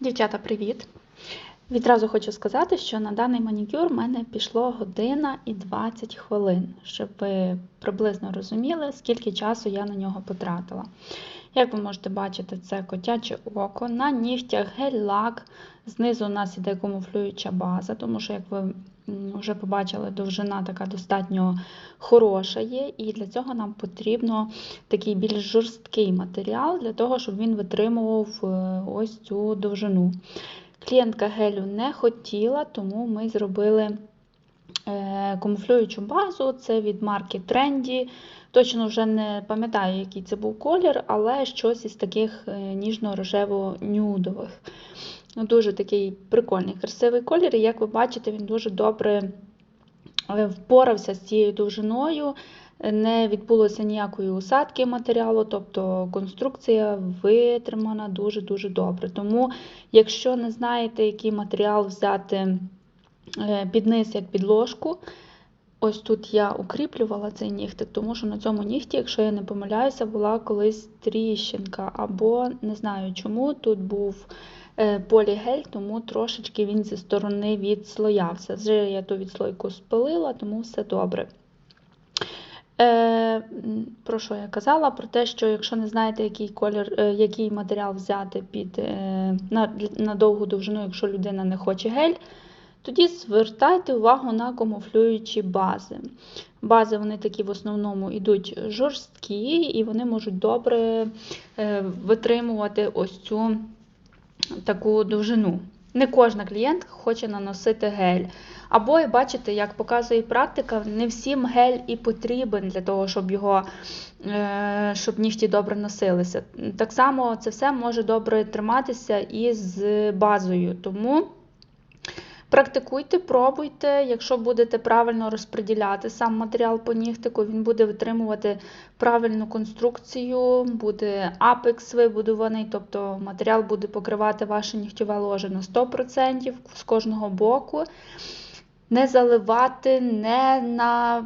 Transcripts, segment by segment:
Дівчата, привіт! Відразу хочу сказати, що на даний манікюр в мене пішло година і 20 хвилин, щоб ви приблизно розуміли, скільки часу я на нього потратила. Як ви можете бачити, це котяче око. На нігтях гель-лак. Знизу у нас іде камуфлююча база, тому що, як ви вже побачили, довжина така достатньо хороша є. І для цього нам потрібно такий більш жорсткий матеріал, для того, щоб він витримував е, ось цю довжину. Клієнтка гелю не хотіла, тому ми зробили камуфлюючу базу. Це від марки Trendy. Точно вже не пам'ятаю, який це був колір, але щось із таких е, ніжно-рожево-нюдових. Дуже такий прикольний, красивий колір. І як ви бачите, він дуже добре е, впорався з цією довжиною. Не відбулося ніякої усадки матеріалу, тобто конструкція витримана дуже-дуже добре. Тому, якщо не знаєте, який матеріал взяти під низ, як підложку, ось тут я укріплювала цей нігтик, тому що на цьому нігті, якщо я не помиляюся, була колись тріщинка, або не знаю чому, тут був е, полігель, тому трошечки він зі сторони відслоявся. Вже я ту відслойку спилила, тому все добре. Е, Про що я казала? Про те, що якщо не знаєте, який колір, е, який матеріал взяти під, е, на, на довгу довжину, якщо людина не хоче гель, тоді звертайте увагу на камуфлюючі бази. Бази вони такі в основному йдуть жорсткі, і вони можуть добре е, витримувати ось цю таку довжину. Не кожна клієнтка хоче наносити гель. Або, бачите, як показує практика, не всім гель і потрібен для того, щоб його, е, щоб нігті добре носилися. Так само це все може добре триматися і з базою. Тому практикуйте, пробуйте, якщо будете правильно розподіляти сам матеріал по нігтику, він буде витримувати правильну конструкцію, буде апекс вибудований, тобто матеріал буде покривати ваше нігтєве ложе на 100% з кожного боку. Не заливати, не на,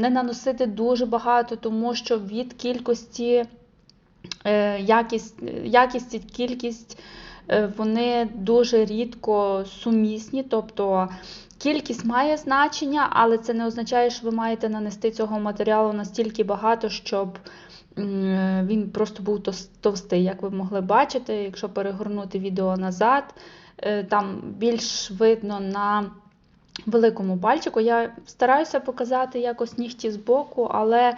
не наносити дуже багато, тому що від кількості е, якість, якість кількість вони дуже рідко сумісні. тобто Кількість має значення, але це не означає, що ви маєте нанести цього матеріалу настільки багато, щоб він просто був товстий. Як ви могли бачити, якщо перегорнути відео назад, е, там більш видно на великому пальчику. Я стараюся показати якось нігті збоку, але е,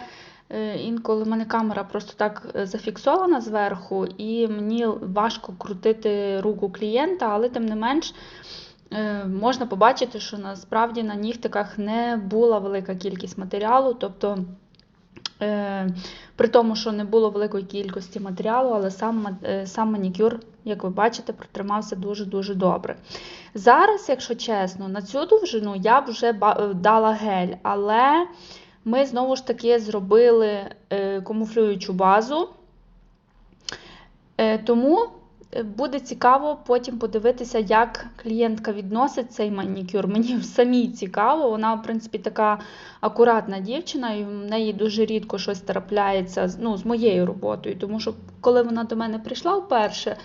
інколи в мене камера просто так е, зафіксована зверху, і мені важко крутити руку клієнта, але тим не менш. Е, можна побачити, що насправді на нігтиках не була велика кількість матеріалу, тобто, при тому, що не було великої кількості матеріалу, але сам сам манікюр, як ви бачите, протримався дуже-дуже добре. Зараз, якщо чесно, на цю довжину я б вже е, дала гель, але ми знову ж таки зробили е, камуфлюючу базу. Е, тому буде цікаво потім подивитися, як клієнтка відносить цей манікюр. Мені самій цікаво, вона, в принципі, така акуратна дівчина, і в неї дуже рідко щось трапляється ну, з моєю роботою. Тому що, коли вона до мене прийшла вперше,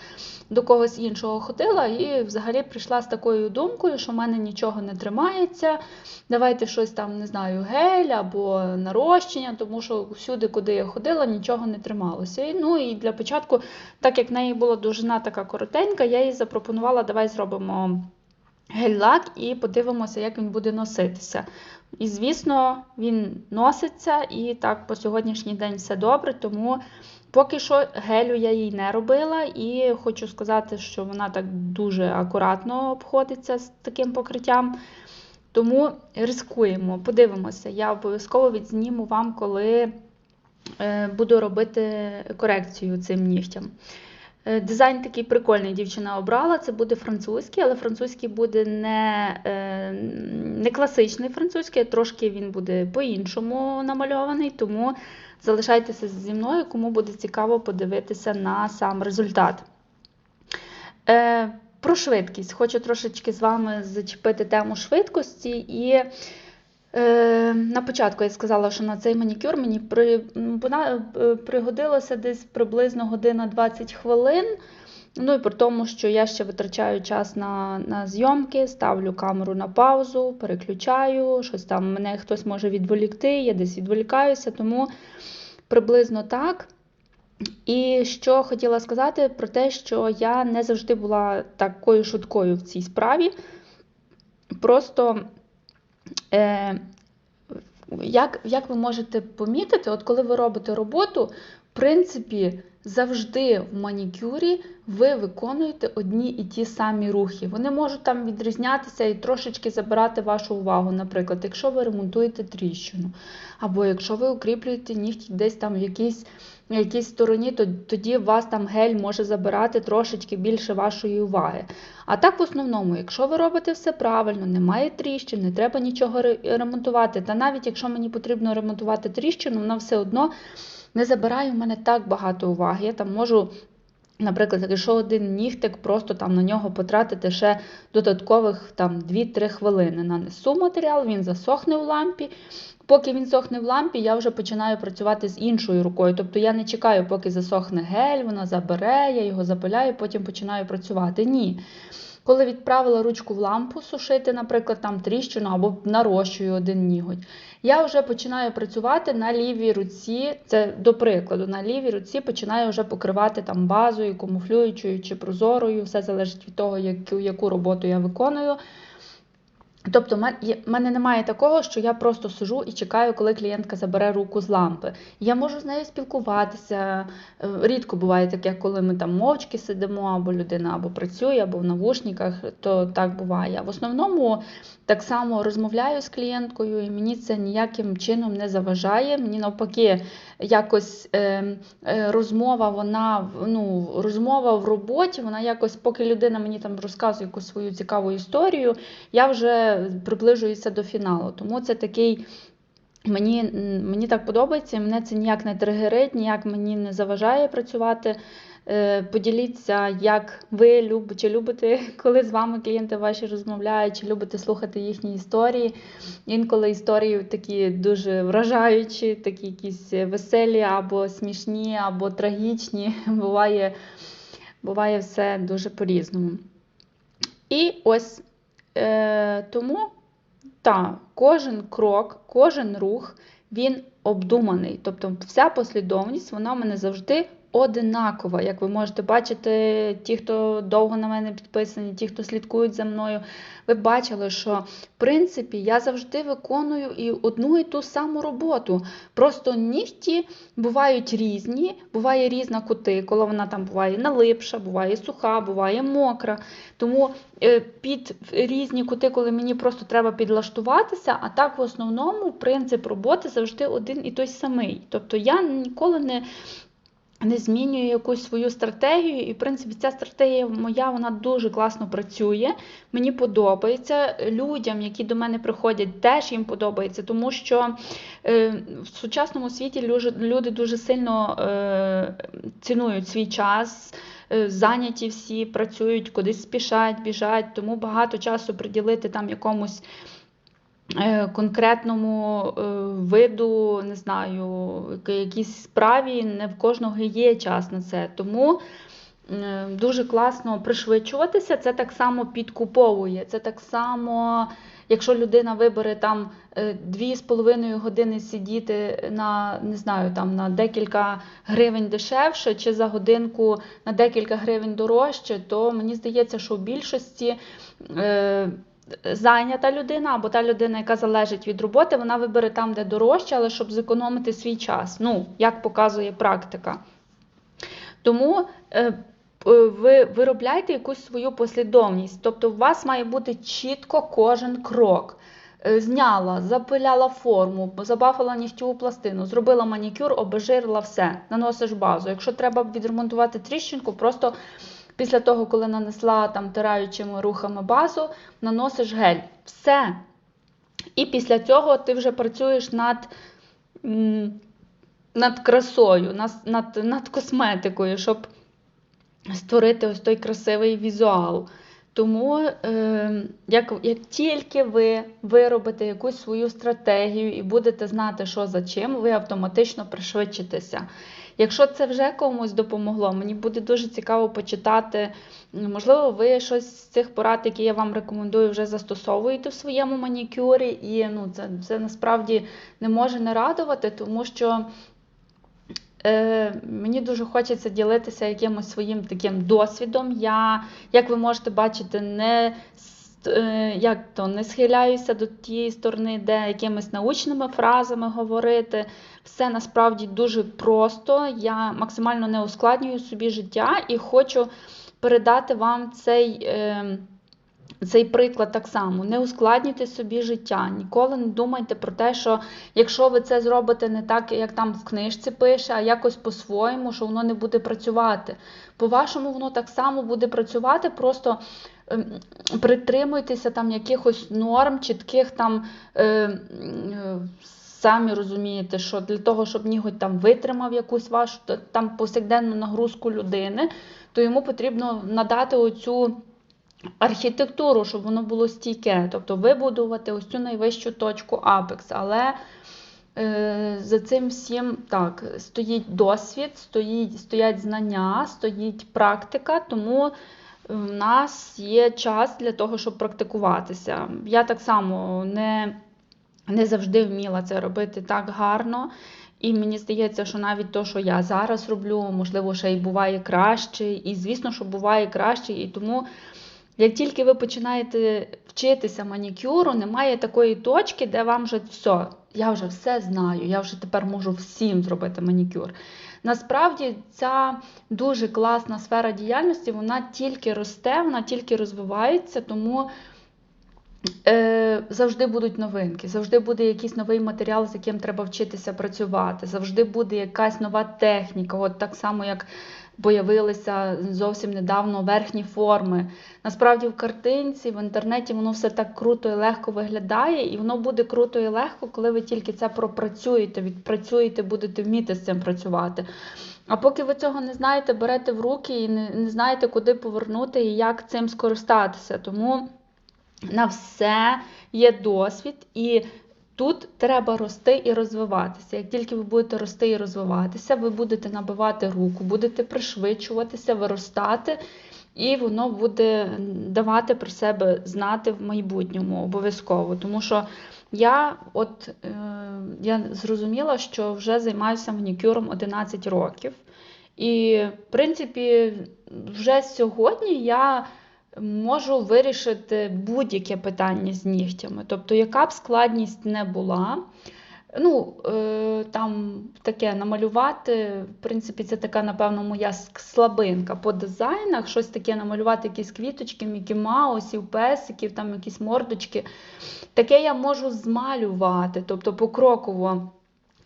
до когось іншого ходила і взагалі прийшла з такою думкою, що в мене нічого не тримається. Давайте щось там, не знаю, гель або нарощення, тому що всюди, куди я ходила, нічого не трималося. І, ну і для початку, так як в неї була довжина така коротенька, я їй запропонувала, давай зробимо гель-лак і подивимося, як він буде носитися. І, звісно, він носиться, і так по сьогоднішній день все добре, тому поки що гелю я їй не робила, і хочу сказати, що вона так дуже акуратно обходиться з таким покриттям. Тому рискуємо, подивимося. Я обов'язково відзніму вам, коли е, буду робити корекцію цим нігтям. Е, дизайн такий прикольний дівчина обрала. Це буде французький, але французький буде не е, не класичний французький, трошки він буде по-іншому намальований, тому залишайтеся зі мною, кому буде цікаво подивитися на сам результат. Е, Про швидкість. Хочу трошечки з вами зачепити тему швидкості. і Е, на початку я сказала, що на цей манікюр мені при, е, пригодилося десь приблизно година 20 хвилин. Ну і при тому, що я ще витрачаю час на, на зйомки, ставлю камеру на паузу, переключаю, щось там мене хтось може відволікти, я десь відволікаюся, тому приблизно так. І що хотіла сказати про те, що я не завжди була такою шуткою в цій справі. Просто е, як як ви можете помітити, от коли ви робите роботу, принципі, завжди в манікюрі ви виконуєте одні і ті самі рухи. Вони можуть там відрізнятися і трошечки забирати вашу увагу. Наприклад, якщо ви ремонтуєте тріщину, або якщо ви укріплюєте нігті десь там в якійсь якійсь стороні, то тоді вас там гель може забирати трошечки більше вашої уваги. А так, в основному, якщо ви робите все правильно, немає тріщин, не треба нічого ремонтувати. Та навіть якщо мені потрібно ремонтувати тріщину, вона все одно не забирає в мене так багато уваги. Я там можу. Наприклад, якщо один нігтик, просто там на нього потратити ще додаткових там 2-3 хвилини. Нанесу матеріал, він засохне в лампі. Поки він сохне в лампі, я вже починаю працювати з іншою рукою. Тобто я не чекаю, поки засохне гель, вона забере, я його запиляю, потім починаю працювати. Ні. Коли відправила ручку в лампу сушити, наприклад, там тріщину або нарощую один ніготь, я вже починаю працювати на лівій руці, це до прикладу, на лівій руці починаю вже покривати там базою, камуфлюючою чи прозорою, все залежить від того, яку, яку роботу я виконую. Тобто, в мене немає такого, що я просто сижу і чекаю, коли клієнтка забере руку з лампи. Я можу з нею спілкуватися. Е, рідко буває таке, коли ми там мовчки сидимо, або людина або працює, або в навушниках, то так буває. В основному так само розмовляю з клієнткою, і мені це ніяким чином не заважає. Мені навпаки, якось е, е, розмова, вона ну, розмова в роботі, вона якось, поки людина мені там розказує якусь свою цікаву історію, я вже приближуюся до фіналу. Тому це такий. Мені мені так подобається, мене це ніяк не тригерить, ніяк мені не заважає працювати поділіться, як ви любите, чи любите, коли з вами клієнти ваші розмовляють, чи любите слухати їхні історії. Інколи історії такі дуже вражаючі, такі якісь веселі, або смішні, або трагічні. Буває, Буває все дуже по-різному. І ось е, тому та, кожен крок, кожен рух, він обдуманий. Тобто вся послідовність, вона в мене завжди одинакова. Як ви можете бачити, ті, хто довго на мене підписані, ті, хто слідкують за мною, ви бачили, що в принципі я завжди виконую і одну і ту саму роботу. Просто нігті бувають різні, буває різна кутикула, вона там буває налипша, буває суха, буває мокра. Тому е, під різні кутикули мені просто треба підлаштуватися, а так в основному принцип роботи завжди один і той самий. Тобто я ніколи не не змінюю якусь свою стратегію, і, в принципі, ця стратегія моя вона дуже класно працює. Мені подобається. Людям, які до мене приходять, теж їм подобається, тому що е, в сучасному світі люди дуже сильно е, цінують свій час. Е, зайняті всі працюють, кудись спішать, біжать, тому багато часу приділити там якомусь конкретному е, виду, не знаю, якійсь справі, не в кожного є час на це. Тому е, дуже класно пришвидшуватися, це так само підкуповує. Це так само, якщо людина вибере там 2,5 години сидіти на не знаю, там на декілька гривень дешевше, чи за годинку на декілька гривень дорожче, то мені здається, що в більшості зайнята людина або та людина, яка залежить від роботи, вона вибере там, де дорожче, але щоб зекономити свій час. Ну, як показує практика. Тому е, ви виробляєте якусь свою послідовність. Тобто, у вас має бути чітко кожен крок. Е, зняла, запиляла форму, забафила нігтєву пластину, зробила манікюр, обезжирила все, наносиш базу. Якщо треба відремонтувати тріщинку, просто Після того, коли нанесла там тираючими рухами базу, наносиш гель. Все. І після цього ти вже працюєш над над красою, над, над, косметикою, щоб створити ось той красивий візуал. Тому, е, як як тільки ви виробите якусь свою стратегію і будете знати, що за чим, ви автоматично пришвидшитеся. Якщо це вже комусь допомогло, мені буде дуже цікаво почитати. Можливо, ви щось з цих порад, які я вам рекомендую, вже застосовуєте в своєму манікюрі, і ну, це, це насправді не може не радувати, тому що. Е, Мені дуже хочеться ділитися якимось своїм таким досвідом. Я, як ви можете бачити, не як то, не схиляюся до тієї сторони, де якимись научними фразами говорити. Все насправді дуже просто. Я максимально не ускладнюю собі життя і хочу передати вам цей. Е, цей приклад так само. Не ускладнюйте собі життя. Ніколи не думайте про те, що якщо ви це зробите не так, як там в книжці пише, а якось по-своєму, що воно не буде працювати. По-вашому, воно так само буде працювати, просто притримуйтеся там якихось норм, чітких там. Е, е, Самі розумієте, що для того, щоб ніготь там витримав якусь вашу там повсякденну нагрузку людини, то йому потрібно надати оцю архітектуру, щоб воно було стійке, тобто вибудувати ось цю найвищу точку Apex. Але е, за цим всім так, стоїть досвід, стоїть, стоять знання, стоїть практика, тому в нас є час для того, щоб практикуватися. Я так само не, не завжди вміла це робити так гарно. І мені здається, що навіть те, що я зараз роблю, можливо, ще й буває краще. І, звісно, що буває краще. І тому як тільки ви починаєте вчитися манікюру, немає такої точки, де вам вже все, я вже все знаю, я вже тепер можу всім зробити манікюр. Насправді, ця дуже класна сфера діяльності, вона тільки росте, вона тільки розвивається, тому е, завжди будуть новинки, завжди буде якийсь новий матеріал, з яким треба вчитися працювати, завжди буде якась нова техніка. От так само, як появилися зовсім недавно верхні форми. Насправді, в картинці, в інтернеті воно все так круто і легко виглядає, і воно буде круто і легко, коли ви тільки це пропрацюєте, відпрацюєте, будете вміти з цим працювати. А поки ви цього не знаєте, берете в руки і не, не знаєте, куди повернути і як цим скористатися. Тому на все є досвід. і Тут треба рости і розвиватися. Як тільки ви будете рости і розвиватися, ви будете набивати руку, будете пришвидшуватися, виростати, і воно буде давати про себе знати в майбутньому обов'язково. Тому що я от е, я зрозуміла, що вже займаюся манікюром 11 років. І, в принципі, вже сьогодні я можу вирішити будь-яке питання з нігтями. Тобто, яка б складність не була. Ну, е, там таке намалювати, в принципі, це така, напевно, моя слабинка по дизайнах, щось таке намалювати, якісь квіточки, Мікі Маусів, песиків, там якісь мордочки. Таке я можу змалювати, тобто покроково.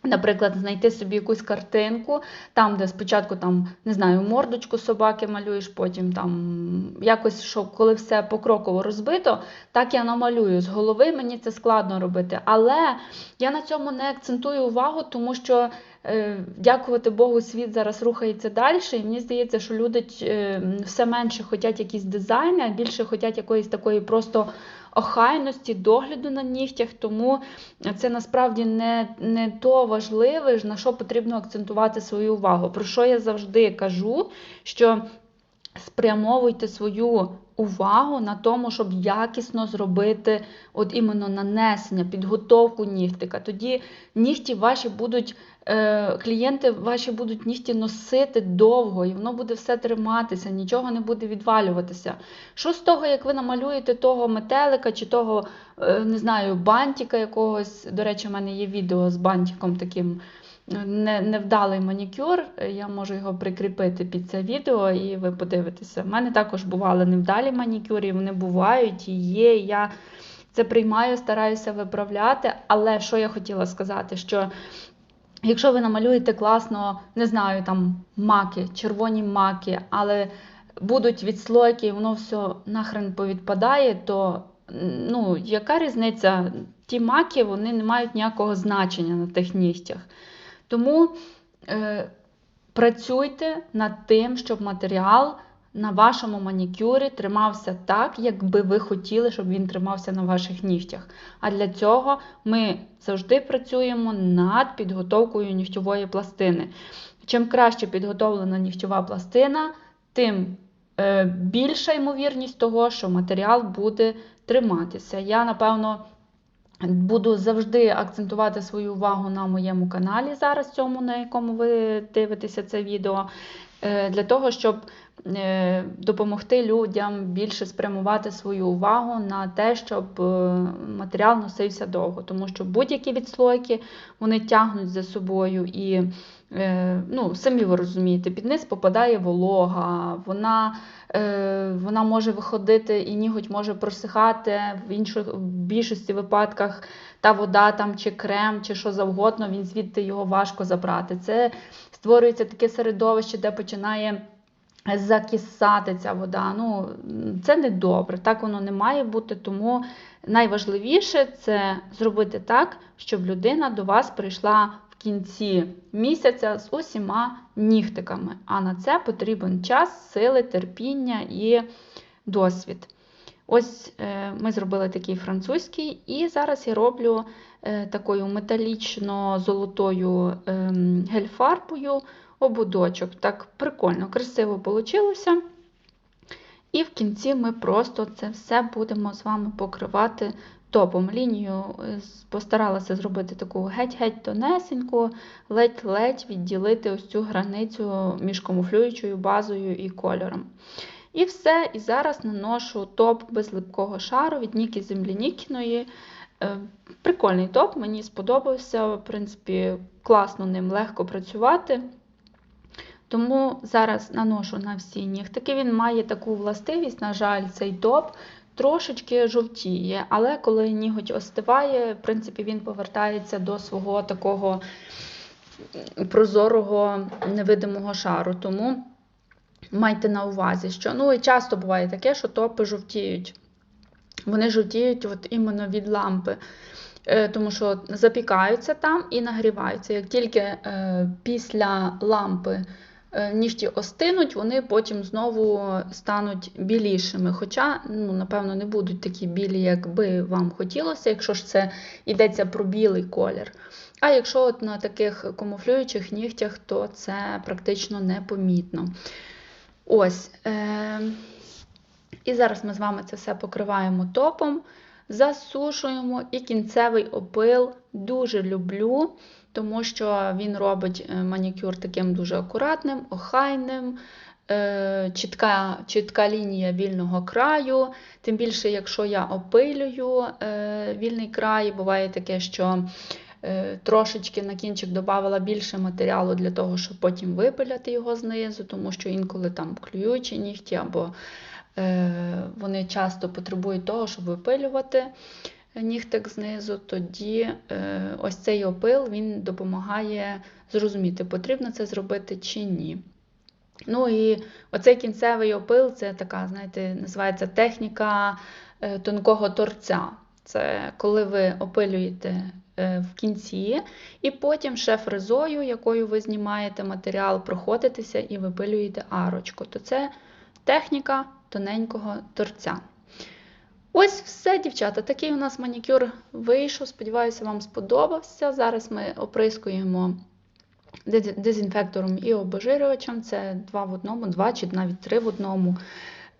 Наприклад, знайти собі якусь картинку, там, де спочатку там, не знаю, мордочку собаки малюєш, потім там якось, що коли все покроково розбито, так я намалюю. З голови мені це складно робити. Але я на цьому не акцентую увагу, тому що, е, дякувати Богу, світ зараз рухається далі. І мені здається, що люди е, все менше хочуть якісь дизайни, а більше хочуть якоїсь такої просто охайності, догляду на нігтях, тому це насправді не не то важливе, на що потрібно акцентувати свою увагу. Про що я завжди кажу, що спрямовуйте свою увагу на тому, щоб якісно зробити от іменно нанесення, підготовку нігтика. Тоді нігті ваші будуть, е, клієнти ваші будуть нігті носити довго, і воно буде все триматися, нічого не буде відвалюватися. Що з того, як ви намалюєте того метелика чи того, е, не знаю, бантика якогось, до речі, в мене є відео з бантиком таким невдалий манікюр, я можу його прикріпити під це відео, і ви подивитеся. У мене також бували невдалі манікюри, вони бувають і є. Я це приймаю, стараюся виправляти. Але що я хотіла сказати, що. Якщо ви намалюєте класно, не знаю, там маки, червоні маки, але будуть відслойки, і воно все нахрен повідпадає, то ну, яка різниця? Ті маки вони не мають ніякого значення на тих нігтях. Тому е, працюйте над тим, щоб матеріал на вашому манікюрі тримався так, як би ви хотіли, щоб він тримався на ваших нігтях. А для цього ми завжди працюємо над підготовкою нігтьової пластини. чим краще підготовлена нігтєва пластина, тим е, більша ймовірність того, що матеріал буде триматися. Я, напевно, буду завжди акцентувати свою увагу на моєму каналі, зараз цьому, на якому ви дивитеся це відео, е, для того, щоб е, допомогти людям більше спрямувати свою увагу на те, щоб е, матеріал носився довго. Тому що будь-які відслойки вони тягнуть за собою і. Ну, Самі ви розумієте, під низ попадає волога, вона вона може виходити і ніготь може просихати, в інших в більшості випадках та вода там чи крем, чи що завгодно, він звідти його важко забрати. Це створюється таке середовище, де починає закисати ця вода. Ну, Це не добре, так воно не має бути. Тому найважливіше це зробити так, щоб людина до вас прийшла кінці місяця з усіма нігтиками. А на це потрібен час, сили, терпіння і досвід. Ось е, ми зробили такий французький, і зараз я роблю е, такою металічно-золотою ем, гель-фарбою ободочок. Так прикольно, красиво вийшло. І в кінці ми просто це все будемо з вами покривати топом. Лінію е, постаралася зробити таку геть-геть тонесеньку, ледь-ледь відділити ось цю границю між камуфлюючою базою і кольором. І все. І зараз наношу топ без липкого шару від Ніки Землянікіної. Е, прикольний топ, мені сподобався. В принципі, класно ним легко працювати. Тому зараз наношу на всі нігтики. Він має таку властивість, на жаль, цей топ трошечки жовтіє, але коли ніготь остиває, в принципі, він повертається до свого такого прозорого невидимого шару. Тому майте на увазі, що ну і часто буває таке, що топи жовтіють. Вони жовтіють от іменно від лампи. Е, тому що запікаються там і нагріваються. Як тільки е, після лампи Е, нігті остинуть, вони потім знову стануть білішими. Хоча, ну, напевно, не будуть такі білі, як би вам хотілося, якщо ж це йдеться про білий колір. А якщо от на таких камуфлюючих нігтях, то це практично непомітно. Ось. Е- І зараз ми з вами це все покриваємо топом, засушуємо і кінцевий опил дуже люблю тому що він робить е, манікюр таким дуже акуратним, охайним, е, чітка чітка лінія вільного краю. Тим більше, якщо я опилюю е, вільний край, буває таке, що трошечки на кінчик додавала більше матеріалу для того, щоб потім випиляти його знизу, тому що інколи там клюючі нігті або вони часто потребують того, щоб випилювати нігтик знизу, тоді е, ось цей опил він допомагає зрозуміти, потрібно це зробити чи ні. Ну і оцей кінцевий опил це така, знаєте, називається техніка е, тонкого торця. Це коли ви опилюєте е, в кінці, і потім ще фрезою, якою ви знімаєте матеріал, проходитеся і випилюєте арочку. То це техніка тоненького торця. Ось все, дівчата. Такий у нас манікюр вийшов. Сподіваюся, вам сподобався. Зараз ми оприскуємо дезінфектором і обезжирювачем. Це два в одному, два чи навіть три в одному.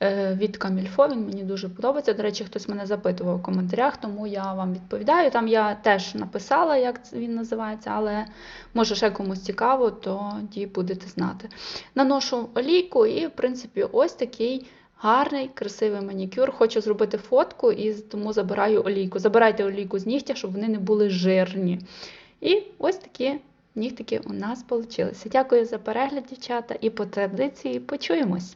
Е, від Камільфо, він мені дуже подобається. До речі, хтось мене запитував в коментарях, тому я вам відповідаю. Там я теж написала, як він називається, але може ще комусь цікаво, тоді будете знати. Наношу олійку, і, в принципі, ось такий Гарний, красивий манікюр. Хочу зробити фотку і тому забираю олійку. Забирайте олійку з нігтя, щоб вони не були жирні. І ось такі нігтики у нас вийшли. Дякую за перегляд, дівчата, і по традиції почуємось!